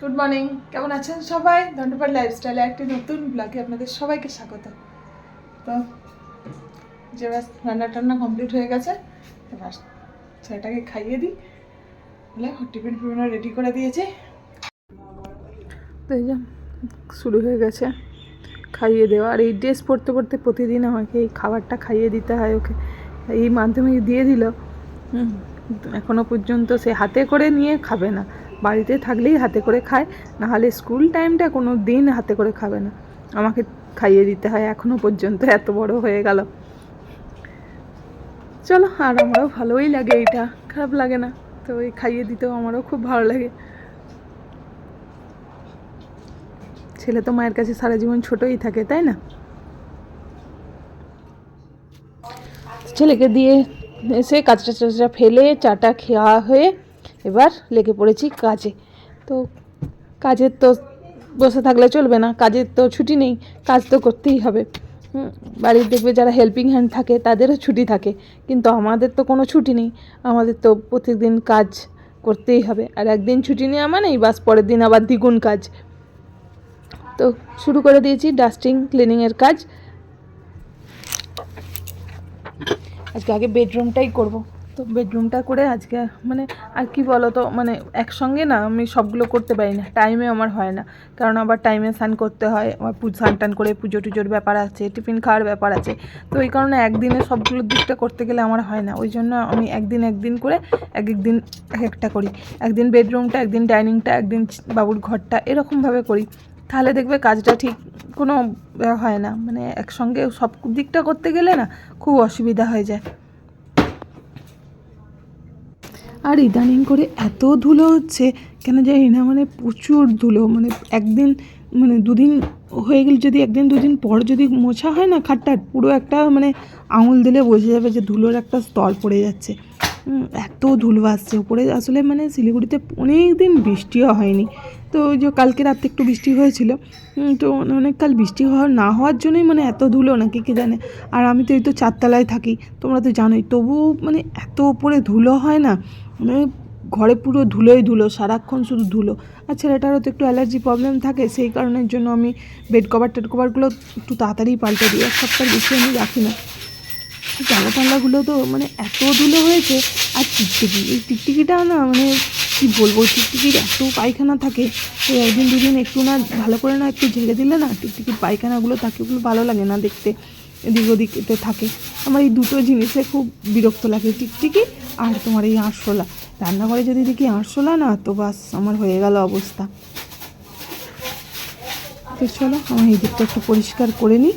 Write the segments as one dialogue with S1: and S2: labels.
S1: Good morning কেমন আছেন সবাই? দণ্ডপাট লাইফস্টাইলে একটি নতুন ব্লগে আপনাদের সবাইকে স্বাগত। তো যে রান্না টান্না কমপ্লিট হয়ে গেছে এবার ছেলেটাকে খাইয়ে দিই। বলে টিফিন ফিফিন রেডি করে দিয়েছি। তো এই যে শুরু হয়ে গেছে খাইয়ে দেওয়া। আর এই ড্রেস পরতে পরতে প্রতিদিন আমাকে এই খাবারটা খাইয়ে দিতে হয় ওকে। এই মাধ্যমিক দিয়ে দিল। হুম, এখনও পর্যন্ত সে হাতে করে নিয়ে খাবে না। বাড়িতে থাকলেই হাতে করে খায়, নাহলে স্কুল টাইমটা কোনো দিন হাতে করে খাবে না। আমাকে খাইয়ে দিতে হয়, এখনও পর্যন্ত এত বড় হয়ে গেল। চলো, আর আমারও ভালোই লাগে এইটা, খারাপ লাগে না। তো ওই খাইয়ে দিতেও আমারও খুব ভালো লাগে। ছেলে তো মায়ের কাছে সারা জীবন ছোটই থাকে, তাই না? ছেলেকে দিয়ে এসে কাঁচটা চাচা ফেলে, চাটা খাওয়া হয়ে এবার লেগে পড়েছি কাজে। তো কাজের তো বসে থাকলে চলবে না, কাজের তো ছুটি নেই, কাজ তো করতেই হবে। বাড়ির দেখবে যারা হেল্পিং হ্যান্ড থাকে, তাদেরও ছুটি থাকে। কিন্তু আমাদের তো কোনো ছুটি নেই, আমাদের তো প্রত্যেকদিন কাজ করতেই হবে। আর একদিন ছুটি নেওয়া মানেই বাস, পরের দিন আবার দ্বিগুণ কাজ। তো শুরু করে দিয়েছি ডাস্টিং ক্লিনিংয়ের কাজ। আজকে আগে বেডরুমটাই করব। তো বেডরুমটা করে আজকে মানে আর কি বলো তো মানে একসঙ্গে না আমি সবগুলো করতে পারি না টাইমে আমার হয় না। কারণ আবার টাইমে স্নান করতে হয় আমার স্নান টান করে পুজো টুজোর ব্যাপার আছে, টিফিন খাওয়ার ব্যাপার আছে। তো এই কারণে একদিনে সবগুলোর দিকটা করতে গেলে আমার হয় না। ওই জন্য আমি একদিন একদিন করে এক এক দিন এক একটা করি। একদিন বেডরুমটা একদিন ডাইনিংটা একদিন বাবুর ঘরটা এরকমভাবে করি। তাহলে দেখবে কাজটা ঠিক কোনো হয় না। মানে একসঙ্গে সব দিকটা করতে গেলে না খুব অসুবিধা হয়ে যায়। আর ইদানিং করে এত ধুলো হচ্ছে, কেন জানি না মানে প্রচুর ধুলো মানে একদিন মানে দুদিন হয়ে গেলে, যদি একদিন দুদিন পর যদি মোছা হয় না খাটটা, পুরো একটা মানে আঙুল দিলে বোঝা যাবে যে ধুলোর একটা স্তর পড়ে যাচ্ছে। এত ধুলো আসছে, উপরে আসলে মানে শিলিগুড়িতে অনেক দিন বৃষ্টিও হয়নি। তো ওই যে কালকে রাতে একটু বৃষ্টি হয়েছিল তো অনেক কাল বৃষ্টি হওয়ার না হওয়ার জন্যই মানে এত ধুলো নাকি কে জানে? আর আমি তো এই তো চারতলায় থাকি, তোমরা তো জানোই, তবুও মানে এত ওপরে ধুলো হয় না মানে ঘরে পুরো ধুলোই ধুলো, সারাক্ষণ শুধু ধুলো। আর ছেলেটারও তো একটু অ্যালার্জি প্রবলেম থাকে, সেই কারণের জন্য আমি বেড কভার, টেড কভারগুলো একটু তাড়াতাড়ি পাল্টে দিই, এক সপ্তাহ বেশি আমি রাখি না। জানলা টানলাগুলো তো মানে এত ধুলো হয়েছে, আর টিকটিকি, এই টিকটিকিটা না মানে কি বলব, টিকটিকির এত পায়খানা থাকে তো একদিন দুদিন একটু না ভালো করে না একটু ঝেড়ে দিলে না টিকটিকির পায়খানাগুলো থাকে ওগুলো ভালো লাগে না দেখতে, এদিক ওদিকতে থাকে। আমার এই দুটো জিনিসে খুব বিরক্ত লাগে, টিকটিকি আর তোমার এই আরশোলা। রান্নাঘরে যদি দেখি আরশোলা না, তো বাস আমার হয়ে গেল অবস্থা। তো চলো, আমার এই দিকটা একটু পরিষ্কার করে নিই।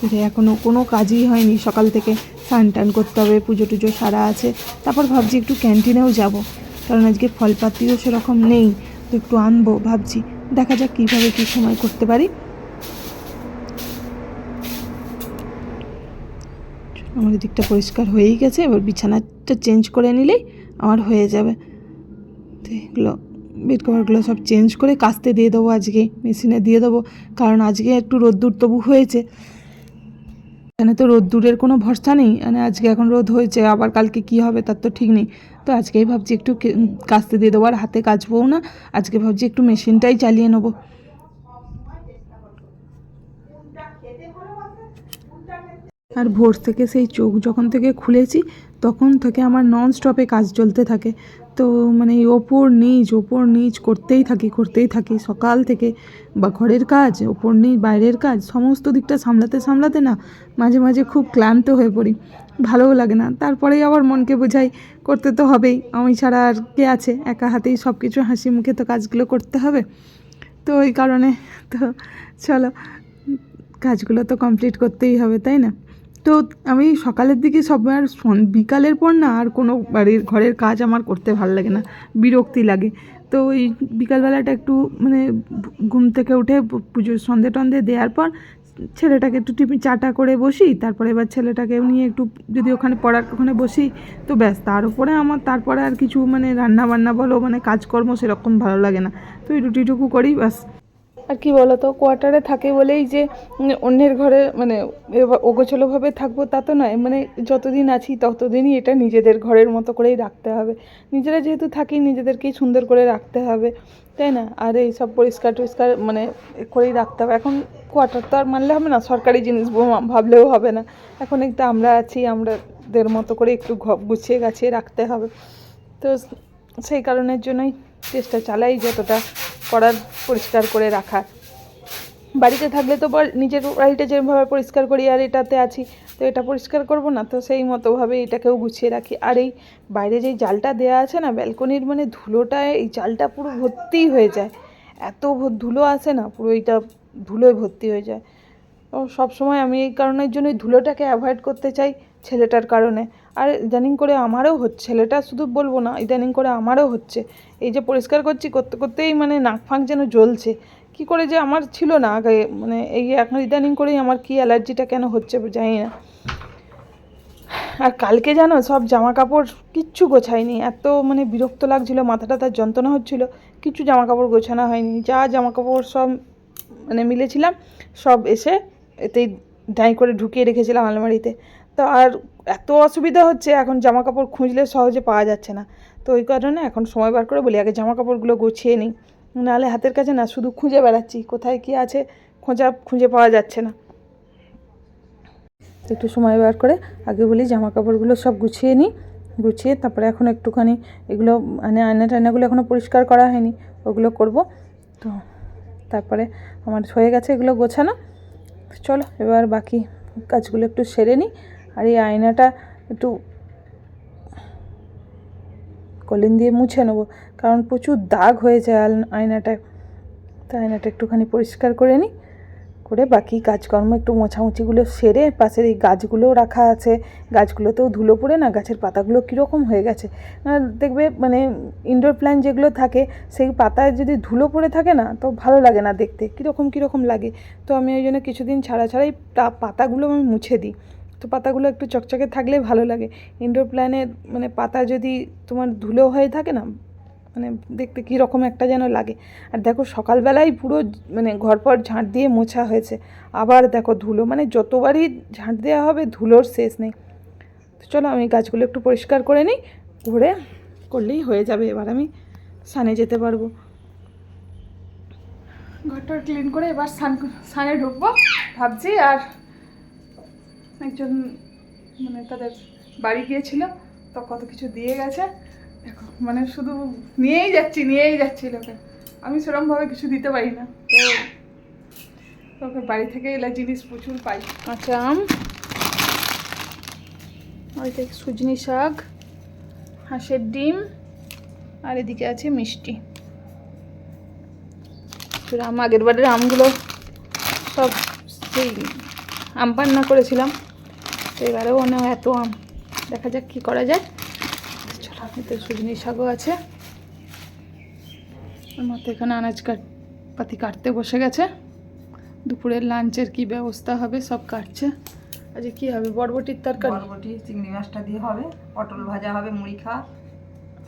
S1: করে এখনও কোনো কাজই হয়নি, সকাল থেকে স্নান টান করতে হবে পুজো টুজো সারা আছে। তারপর ভাবছি একটু ক্যান্টিনেও যাব। কারণ আজকে ফলপাতিও সেরকম নেই, তো একটু আনব ভাবছি। দেখা যাক কীভাবে কী সময় করতে পারি। আমার দিকটা পরিষ্কার হয়েই গেছে, এবার বিছানাটা চেঞ্জ করে নিলেই আমার হয়ে যাবে। তো এগুলো, বেড কভারগুলো সব চেঞ্জ করে কাস্তে দিয়ে দেবো আজকে, মেশিনে দিয়ে দেবো, কারণ আজকে একটু রোদ্দুর তবু হয়েছে। এখানে তো রোদ্দুরের কোনো ভরসা নেই। মানে আজকে এখন রোদ হয়েছে, আবার কালকে কি হবে তার তো ঠিক নেই। তো আজকেই ভাবছি একটু কাচতে দিয়ে দেবো, আর হাতে কাচবও না, আজকে ভাবছি একটু মেশিনটাই চালিয়ে নেব। আর ভোর থেকে সেই চোখ যখন থেকে খুলেছি তখন থেকে আমার নন স্টপে কাজ চলতে থাকে। তো মানে ওপর নিচ ওপর নিচ করতেই থাকি করতেই থাকি। সকাল থেকে বা ঘরের কাজ, ওপর নিচ, বাইরের কাজ, সমস্ত দিকটা সামলাতে সামলাতে না মাঝে মাঝে খুব ক্লান্ত হয়ে পড়ি। ভালোও লাগে না। তারপরেই আবার মনকে বোঝাই, করতে তো হবেই। আমি ছাড়া আর কে আছে? একা হাতেই সব কিছু হাসি মুখে তো কাজগুলো করতে হবে? তো ওই কারণে তো চলো, কাজগুলো তো কমপ্লিট করতেই হবে, তাই না? তো আমি সকালের দিকে সবার বিকালের পর না আর কোনো বাড়ির, ঘরের কাজ আমার করতে ভালো লাগে না, বিরক্তি লাগে। তো ওই বিকালবেলাটা একটু মানে ঘুম থেকে উঠে পুজোর সন্ধে টন্ধে দেওয়ার পর ছেলেটাকে একটু টিফিন চাটা করে বসি, তারপরে এবার ছেলেটাকে নিয়ে একটু যদি ওখানে পড়ার ওখানে বসি, তো ব্যাস, তার উপরে আমার, তারপরে আর কিছু মানে রান্না বান্না বলো মানে কাজকর্ম সেরকম ভালো লাগে না। তো এই রুটিটুকু করি, ব্যাস। আর কি বলতো কোয়ার্টারে থাকে বলেই যে অন্যের ঘরে মানে অগোছলোভাবে থাকব তা তো নয় মানে যতদিন আছি ততদিনই এটা নিজেদের ঘরের মতো করেই রাখতে হবে। নিজেরা যেহেতু থাকি, নিজেদেরকেই সুন্দর করে রাখতে হবে, তাই না? আর এই সব পরিষ্কার টরিষ্কার মানে করেই রাখতে হবে। এখন কোয়ার্টার তো আর মানলে হবে না, সরকারি জিনিস ভাবলেও হবে না। এখন একটা আমরা আছি, আমাদের মতো করে একটু গুছিয়ে গাছিয়ে রাখতে হবে। তো সেই কারণের জন্যই চেষ্টা চালাই যতটা করার পরিষ্কার করে রাখার। বাড়িতে থাকলে তো নিজের বাড়িটা যেভাবে পরিষ্কার করি আর এটাতে আছি, তো এটা পরিষ্কার করব না, তো সেই মতোভাবে এটাকেও গুছিয়ে রাখি। আর এই বাইরে যেই জালটা দেওয়া আছে না, ব্যালকনির মানে ধুলোটায় এই জালটা পুরো ভর্তি হয়ে যায়। এত ধুলো আসে না, পুরো এইটা ধুলোয় ভর্তি হয়ে যায়। সবসময় আমি এই কারণের জন্যই ধুলোটাকে অ্যাভয়েড করতে চাই। ছেলেটার কারণে। আর ইদানিং করে আমারও হচ্ছে, ছেলেটা শুধু বলব না, ইদানিং করে আমারও হচ্ছে। এই যে পরিষ্কার করছি, করতে, করতেই মানে নাক ফাঁক যেন জ্বলছে। কি করে যে আমার ছিল না আগে মানে এই এখন ইদানিং করেই আমার কি অ্যালার্জিটা কেন হচ্ছে জানি না। আর কালকে জানো, সব জামা কাপড় কিচ্ছু গোছায়নি। এত মানে বিরক্ত লাগছিল, মাথাটা তার যন্ত্রণা হচ্ছিল। কিছু জামা কাপড় গোছানো হয়নি। যা জামা কাপড় সব মানে মিলেছিলাম, সব এসে এতেই ডাই করে ঢুকিয়ে রেখেছিলাম আলমারিতে। তো আর এত অসুবিধা হচ্ছে, এখন জামা কাপড় খুঁজলে সহজে পাওয়া যাচ্ছে না। তো ওই কারণে এখন সময় বার করে বলি, আগে জামা কাপড়গুলো গুছিয়ে নিই। নাহলে হাতের কাছে না, শুধু খুঁজে বেড়াচ্ছি, কোথায় কি আছে খোঁজা, খুঁজে পাওয়া যাচ্ছে না। একটু সময় বার করে আগে বলি জামা কাপড়গুলো সব গুছিয়ে নিই, গুছিয়ে তারপরে এখন একটুখানি এগুলো মানে আয়না টায়নাগুলো এখনও পরিষ্কার করা হয়নি, ওগুলো করব। তো তারপরে আমার হয়ে গেছে এগুলো গোছানো। চলো, এবার বাকি কাজগুলো একটু সেরে নিই। আর এই আয়নাটা একটু কলিন দিয়ে মুছে নেব, কারণ প্রচুর দাগ হয়ে যায় আয়নাটায়। তো আয়নাটা একটুখানি পরিষ্কার করে নিই, করে বাকি কাজকর্ম একটু মোছামুছিগুলো সেরে পাশের এই গাছগুলোও রাখা আছে। গাছগুলোতেও ধুলো পড়ে না, গাছের পাতাগুলো কীরকম হয়ে গেছে। দেখবে মানে ইনডোর প্ল্যান্ট যেগুলো থাকে, সেই পাতায় যদি ধুলো পড়ে থাকে না, তো ভালো লাগে না দেখতে, কীরকম কীরকম লাগে। তো আমি ওই জন্য কিছুদিন ছাড়া ছাড়াই পাতাগুলো আমি মুছে দিই। তো পাতাগুলো একটু চকচকে থাকলে ভালো লাগে। ইনডোর প্ল্যানের মানে পাতা যদি তোমার ধুলো হয়ে থাকে না মানে দেখতে কী রকম একটা যেন লাগে। আর দেখো সকালবেলায় পুরো মানে ঘর পর ঝাঁট দিয়ে মোছা হয়েছে। আবার দেখো ধুলো মানে যতবারই ঝাঁট দেওয়া হবে ধুলোর শেষ নেই। তো চলো আমি গাছগুলো একটু পরিষ্কার করে নিই করে করলেই হয়ে যাবে এবার আমি সানে যেতে পারব। ঘরটা ক্লিন করে এবার সান সানে ঢুকবো, ভাবছি আর একজন মানে তাদের বাড়ি গিয়েছিল, তো কত কিছু দিয়ে গেছে। দেখো মানে শুধু নিয়েই যাচ্ছি নিয়েই যাচ্ছি লোকে। আমি সেরকমভাবে কিছু দিতে পারি না। তো তোকে বাড়ি থেকে এলা জিনিস প্রচুর পাই। আচ্ছা আম। আর এদিকে সুজনি শাক, হাঁসের ডিম, আর এদিকে আছে মিষ্টি। আম, আগের বারের আমগুলো সব সেই আম পান্না করেছিলাম। তো এবারেও অনেক এত আম। দেখা যাক কী করা যায়। চলো এতে সুজনি শাকও আছে। আমার তো এখানে আনাজ কাট পাতি কাটতে বসে গেছে। দুপুরের লাঞ্চের কি ব্যবস্থা হবে, সব কাটছে। আজকে কি হবে, বরবটির তরকারি?
S2: বরবটি, চিংড়ি মাছটা দিয়ে হবে, পটল ভাজা হবে, মুড়ি খা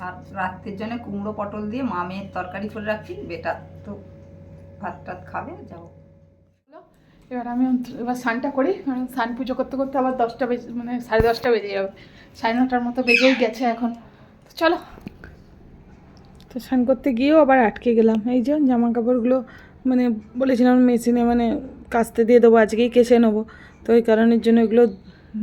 S2: আর রাত্রের জন্য কুমড়ো পটল দিয়ে মামের তরকারি করে রাখছি। বেটা তো ভাত টাত খাবে, যাও।
S1: এবার আমি এবার স্নানটা করি স্নান পুজো করতে করতে আবার দশটা বেজে মানে সাড়ে দশটা বেজে যাবে। সাড়ে নটার মতো বেজেই গেছে এখন। তো চলো। তো স্নান করতে গিয়েও আবার আটকে গেলাম। এই যে জামা কাপড়গুলো মানে বলেছিলাম মেশিনে মানে কাচতে দিয়ে দেবো, আজকেই কেচে নেব। তো ওই কারণের জন্য এগুলো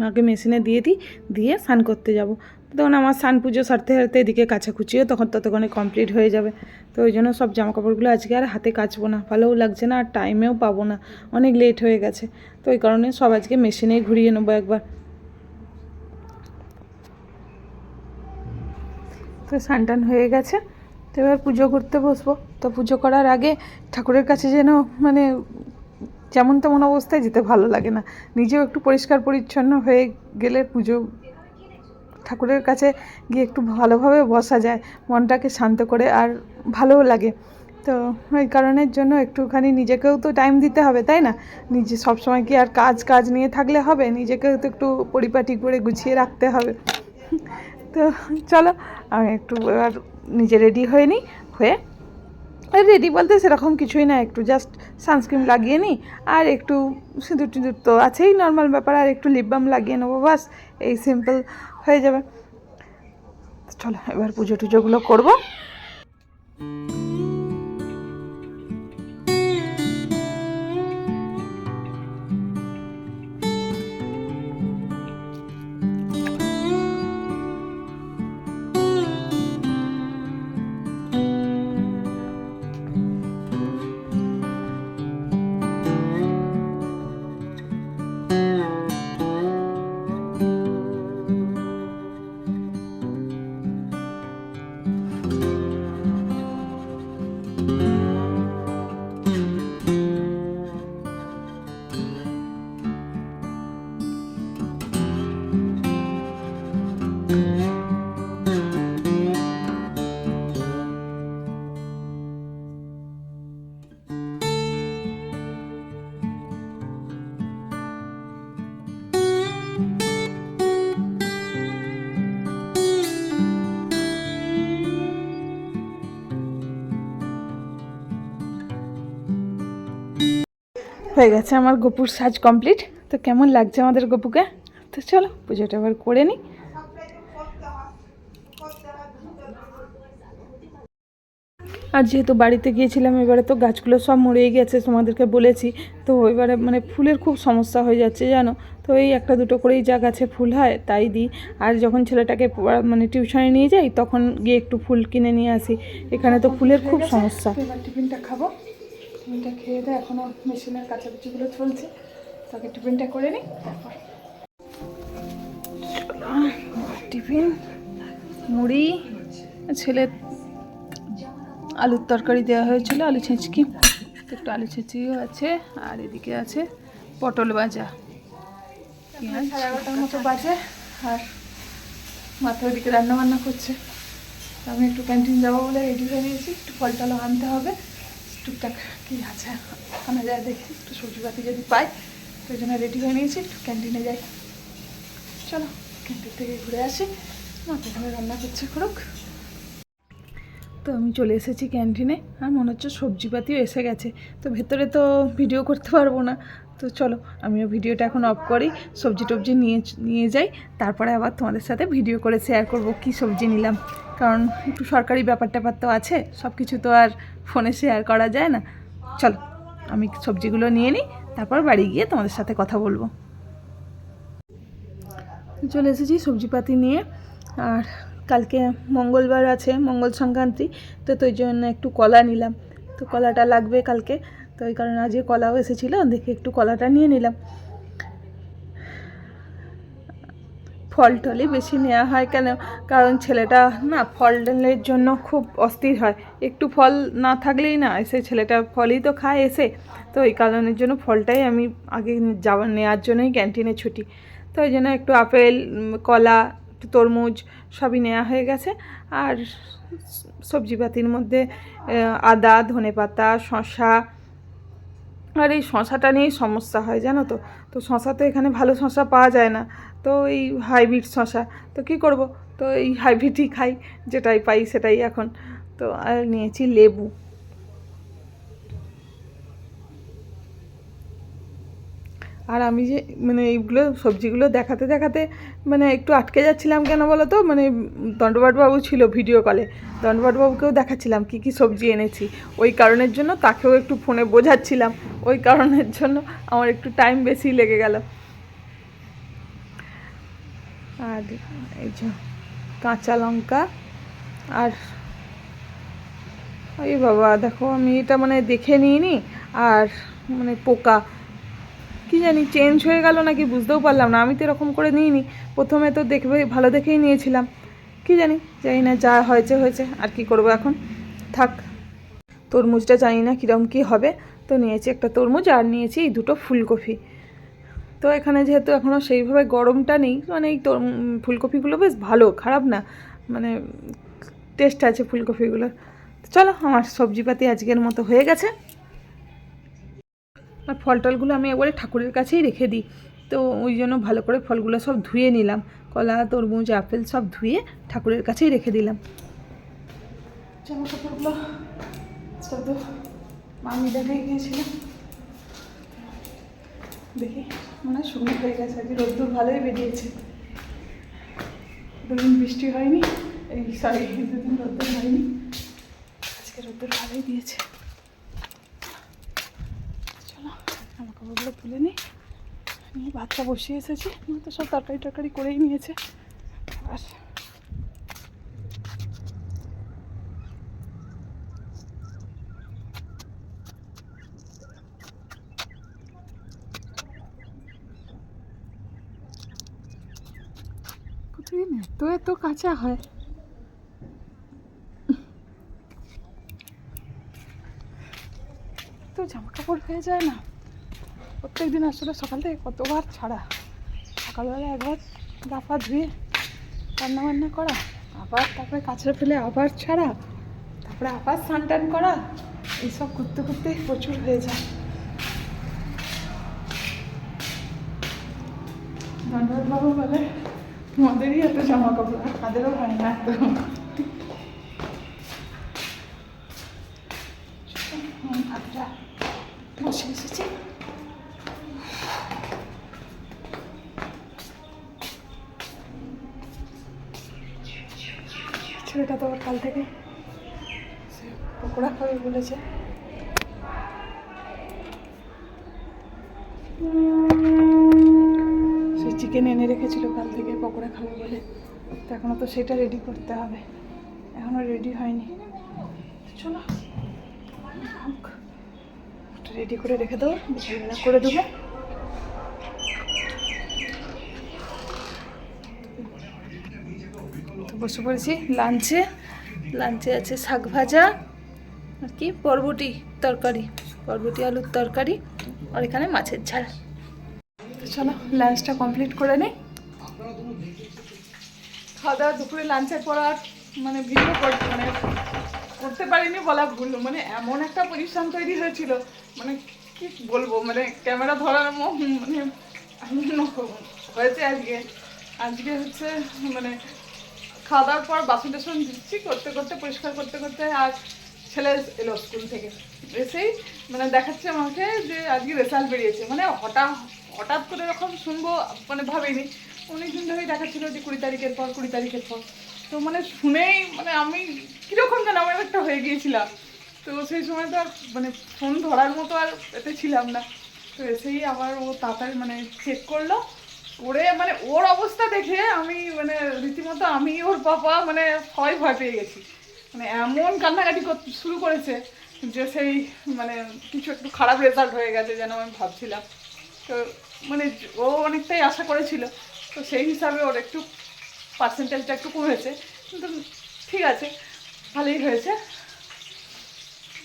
S1: আগে মেশিনে দিয়ে দিই, দিয়ে স্নান করতে যাব। তখন আমার স্নান পুজো সারতে সারতে এদিকে কাছাকুচিও তখন ততক্ষণে কমপ্লিট হয়ে যাবে। তো ওই জন্য সব জামা কাপড়গুলো আজকে আর হাতে কাচবো না। ভালোও লাগছে না আর টাইমেও পাবো না। অনেক লেট হয়ে গেছে। তো ওই কারণে সব আজকে মেশিনেই ঘুরিয়ে নেব একবার। তো স্নান হয়ে গেছে। তো এবার পুজো করতে বসবো। তো পুজো করার আগে ঠাকুরের কাছে যেন মানে যেমন তেমন অবস্থায় যেতে ভালো লাগে না। নিজেও একটু পরিষ্কার পরিচ্ছন্ন হয়ে গেলে পুজো ঠাকুরের কাছে গিয়ে একটু ভালোভাবে বসা যায়, মনটাকে শান্ত করে আর ভালোও লাগে। তো ওই কারণের জন্য একটুখানি নিজেকেও তো টাইম দিতে হবে, তাই না? নিজে সবসময় কি আর কাজ কাজ নিয়ে থাকলে হবে? নিজেকেও তো একটু পরিপাটি করে গুছিয়ে রাখতে হবে। তো চলো, আমি একটু এবার নিজে রেডি হয়ে নিই, হয়ে রেডি বলতে সেরকম কিছুই না, একটু জাস্ট সানস্ক্রিন লাগিয়ে নিই, আর একটু সিঁদুর টিঁদুর তো আছেই নর্মাল ব্যাপার, আর একটু লিপ বাম লাগিয়ে নেব বাস এই সিম্পল হয়ে যাবে। চলো এবার পুজো টুজোগুলো করব। হয়ে গেছে আমার গোপুর সাজ কমপ্লিট তো কেমন লাগছে আমাদের গোপুকে? তো চলো, পুজোটা এবার করে নিই আর যেহেতু বাড়িতে গিয়েছিলাম, এবারে তো গাছগুলো সব মরেই গেছে, তোমাদেরকে বলেছি। তো এবারে মানে ফুলের খুব সমস্যা হয়ে যাচ্ছে, জানো? তো এই একটা দুটো করেই যা গাছে ফুল হয়, তাই দিই। আর যখন ছেলেটাকে মানে টিউশনে নিয়ে যাই, তখন গিয়ে একটু ফুল কিনে নিয়ে আসি। এখানে তো ফুলের খুব সমস্যা। টিফিনটা খাব। টিফিনটা খেয়ে দিয়ে এখনও মেশিনের কাছাকাছিগুলো চলছে। তাকে টিফিনটা করে নিই তারপর। টিফিন মুড়ি ছেলে আলুর তরকারি দেওয়া হয়েছিল আলু ছেঁচকি একটু আলু ছেঁচিও আছে আর এদিকে আছে পটল ভাজা। সাড়ে এগারোটার মতো বাজে। আর মাথা ওদিকে রান্না বান্না করছে। আমি একটু ক্যান্টিন যাব বলে রেডি হয়ে নিয়েছি একটু ফল টলও আনতে হবে। টুকটাক কী আছে? ওখানে যায় দেখি, একটু সবজি সবজিপাতি যদি পাই ওই জন্য রেডি হয়ে নিয়েছি, একটু ক্যান্টিনে যাই। চলো ক্যান্টিন থেকে ঘুরে আসি। মাকে এখানে রান্না করছে, করুক। তো আমি চলে এসেছি ক্যান্টিনে, আর মনে হচ্ছে সবজিপাতিও এসে গেছে। তো ভেতরে তো ভিডিও করতে পারব না। তো চলো, আমিও ভিডিওটা এখন অফ করি, সবজি টবজি নিয়ে নিয়ে যাই। তারপরে আবার তোমাদের সাথে ভিডিও করে শেয়ার করব কি সবজি নিলাম। কারণ একটু সরকারি ব্যাপার ট্যাপার তো আছে সব কিছু তো আর ফোনে শেয়ার করা যায় না। চলো, আমি সবজিগুলো নিয়ে নিই, তারপর বাড়ি গিয়ে তোমাদের সাথে কথা বলব। চলে এসেছি সবজিপাতি নিয়ে, আর কালকে মঙ্গলবার আছে, মঙ্গল সংক্রান্তি, তো তো ওই জন্য একটু কলা নিলাম। তো কলাটা লাগবে কালকে, তো ওই কারণে আজকে কলাও এসেছিল, দেখে একটু কলাটা নিয়ে নিলাম। ফল টলই বেশি নেওয়া হয় কেন? কারণ ছেলেটা না ফল টলের জন্য খুব অস্থির হয়। একটু ফল না থাকলেই না, এসে ছেলেটা ফলই তো খায় এসে। তো এই কারণের জন্য ফলটাই আমি আগে যাওয়ার নেওয়ার জন্যই ক্যান্টিনে ছুটি। তো ওই জন্য একটু আপেল কলা তরমুজ সবই নেওয়া হয়ে গেছে। আর সবজিপাতির মধ্যে আদা, ধনেপাতা, শসা, আর এই শশাটা নিয়েই সমস্যা হয়, জানো তো? তো শশা তো এখানে ভালো শশা পাওয়া যায় না। তো এই হাইব্রিড শশা তো কী করব? তো এই হাইব্রিডই খাই, যেটাই পাই সেটাই এখন। তো আর নিয়েছি লেবু। আর আমি যে মানে এইগুলো, সবজিগুলো দেখাতে দেখাতে মানে একটু আটকে যাচ্ছিলাম কেন বলো তো মানে দণ্ডবাটবাবু ছিল ভিডিও কলে দণ্ডবাটবাবুকেও দেখাচ্ছিলাম কি কি সবজি এনেছি। ওই কারণের জন্য তাকেও একটু ফোনে বোঝাচ্ছিলাম। ওই কারণের জন্য আমার একটু টাইম বেশি লেগে গেল। আর এই যে কাঁচা লঙ্কা আর এই বাবা, দেখো আমি এটা মানে দেখে নিইনি। আর মানে পোকা কি জানি চেঞ্জ হয়ে গেল নাকি বুঝতেও পারলাম না। আমি তো এরকম করে নিইনি। প্রথমে তো দেখবে ভালো দেখেই নিয়েছিলাম। কি জানি জানি না, যা হয়েছে হয়েছে। আর কি করব এখন? থাক, তরমুজটা জানি না কীরকম কী হবে। তো নিয়েছি একটা তরমুজ আর নিয়েছি এই দুটো ফুলকপি। তো এখানে যেহেতু এখনও সেইভাবে গরমটা নেই মানে এই ফুলকপিগুলো বেশ ভালো, খারাপ না। মানে টেস্ট আছে ফুলকপিগুলোর। চলো, আমার সবজিপাতি আজকের মতো হয়ে গেছে। আর ফল টলগুলো আমি একবারে ঠাকুরের কাছেই রেখে দিই। তো ওই জন্য ভালো করে ফলগুলো সব ধুয়ে নিলাম। কলা, তরমুজ, আপেল সব ধুয়ে ঠাকুরের কাছেই রেখে দিলাম। দেখি, মনে হয় শুকনো হয়ে গেছে। আজকে রোদ্দুর ভালোই বেরিয়েছে। দুদিন বৃষ্টি হয়নি। এই সরি দুদিন রোদ্দুর হয়নি। আজকে রোদ্দুর ভালোই দিয়েছে চলো কাপড়গুলো তুলে নিই। নিয়ে বাচ্চা বসিয়ে এসেছি। তো সব তরকারি টরকারি করেই নিয়েছে। আর এত এত কাঁচা হয়। তো জামা কাপড় হয়ে যায় না? প্রত্যেক দিন আসলে সকাল থেকে কতবার ছাড়া? সকালবেলা একবার গা পা ধুয়ে রান্না বান্না করা, আবার তারপরে কাছড়ে ফেলে আবার ছাড়া, তারপরে আবার স্নান টান করা, এইসব করতে করতে প্রচুর হয়ে যায়। বাবু বলে তোমাদেরই এত জামা কাপড় আর তাদেরও হয় না এত। বসে এসেছি। কাল থেকে সে পকোড়া খাবে বলেছে। সে চিকেন এনে রেখেছিল কাল থেকে পকোড়া খাবে বলে। তো এখনও তো সেটা রেডি করতে হবে। এখনও রেডি হয়নি। চলো রেডি করে রেখে দেবো, বিকেলবেলা করে দেবো। বসে পড়েছি লাঞ্চে লাঞ্চে আছে শাক ভাজা, আর কি, বরবটি তরকারি, বরবটি, আলুর তরকারি, আর এখানে মাছের ঝাল। চলো, লাঞ্চটা কমপ্লিট করে নিই। খাওয়া দাওয়া দুপুরে লাঞ্চের পর আর মানে ভিডিও করতে মানে করতে পারিনি বলা ভুল মানে এমন একটা পজিশন তৈরি হয়েছিল মানে কি বলব মানে ক্যামেরা ধরার মানে হয়েছে আজকে। আজকে হচ্ছে মানে খাওয়া দাওয়ার পর বাসন টাসন দিচ্ছি করতে করতে, পরিষ্কার করতে করতে আর ছেলে এলো স্কুল থেকে। এসেই মানে দেখাচ্ছে আমাকে যে আজকে রেজাল্ট বেরিয়েছে। মানে হঠাৎ হঠাৎ করে এরকম শুনব মানে ভাবিনি। অনেকদিন ধরেই দেখাচ্ছিল যে কুড়ি তারিখের পর, কুড়ি তারিখের পর। তো মানে শুনেই মানে আমি কীরকম যেন আমার একটা হয়ে গিয়েছিলাম। তো সেই সময় তো আর মানে ফোন ধরার মতো আর এতে ছিলাম না। তো এসেই আবার ও তাড়াতাড়ি মানে চেক করল। করে মানে ওর অবস্থা দেখে আমি মানে রীতিমতো আমি ওর বাবা মানে সবাই ভয় পেয়ে গেছি। মানে এমন কান্নাকাটি শুরু করেছে যে সেই মানে কিছু একটু খারাপ রেজাল্ট হয়ে গেছে যেন আমি ভাবছিলাম। তো মানে ও অনেকটাই আশা করেছিল। তো সেই হিসাবে ওর একটু পার্সেন্টেজটা একটু কমেছে। কিন্তু ঠিক আছে, ভালোই হয়েছে।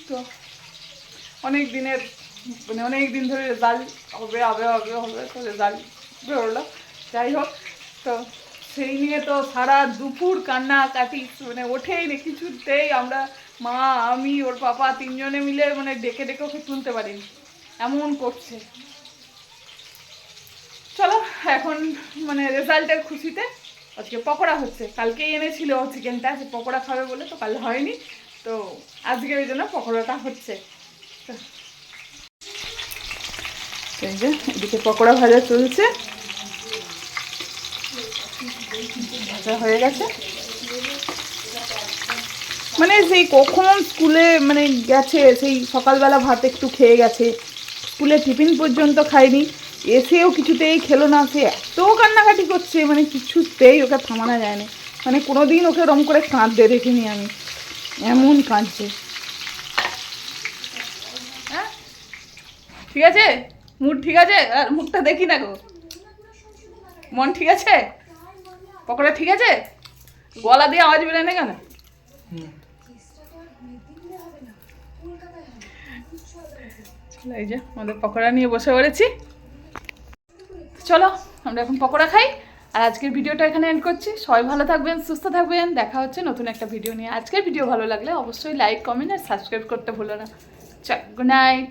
S1: তো অনেক দিনের মানে অনেক দিন ধরে রেজাল্ট হবে হবে হবে হবে, তো রেজাল্ট বেরোলো। যাই হোক, তো সেই নিয়ে তো সারা দুপুর কান্না কাটি মানে ওঠেই নি কিছুতেই। আমরা মা, আমি, ওর পাপা তিনজনে মিলে মানে ডেকে ডেকে ওকে তুলতে পারিনি। এমন করছে। চলো, এখন মানে রেজাল্টের খুশিতে আজকে পকোড়া হচ্ছে। কালকেই এনেছিল চিকেনটা যে পকোড়া খাবে বলে তো কাল হয়নি। তো আজকে ওই জন্য পকোড়াটা হচ্ছে। যে, এদিকে পকোড়া ভাজা চলছে। ভাজা হয়ে গেছে? মানে সেই কখন স্কুলে মানে গেছে, সেই সকালবেলা ভাত একটু খেয়ে গেছে, স্কুলে টিফিন পর্যন্ত খায়নি, এসেও কিছুতেই খেলো না, সে এত কান্নাকাটি করছে মানে কিছুতেই ওকে থামানো যায় না মানে কোনো দিন ওকে রম করে কাঁদতে দেখিনি আমি, এমন কাঁদছে। হ্যাঁ? ঠিক আছে? মুড ঠিক আছে? আর মুখটা দেখি না গো। মন ঠিক আছে? পকোড়া ঠিক আছে? গলা দিয়ে আওয়াজ বেরোয় না কেন? এই যে, আমাদের পকোড়া নিয়ে বসে পড়েছি। চলো, আমরা এখন পকোড়া খাই। আর আজকের ভিডিওটা এখানে এন্ড করছি। সবাই ভালো থাকবেন, সুস্থ থাকবেন। দেখা হচ্ছে নতুন একটা ভিডিও নিয়ে। আজকের ভিডিও ভালো লাগলে অবশ্যই লাইক কমেন্ট আর সাবস্ক্রাইব করতে ভুলো না। চল গুড নাইট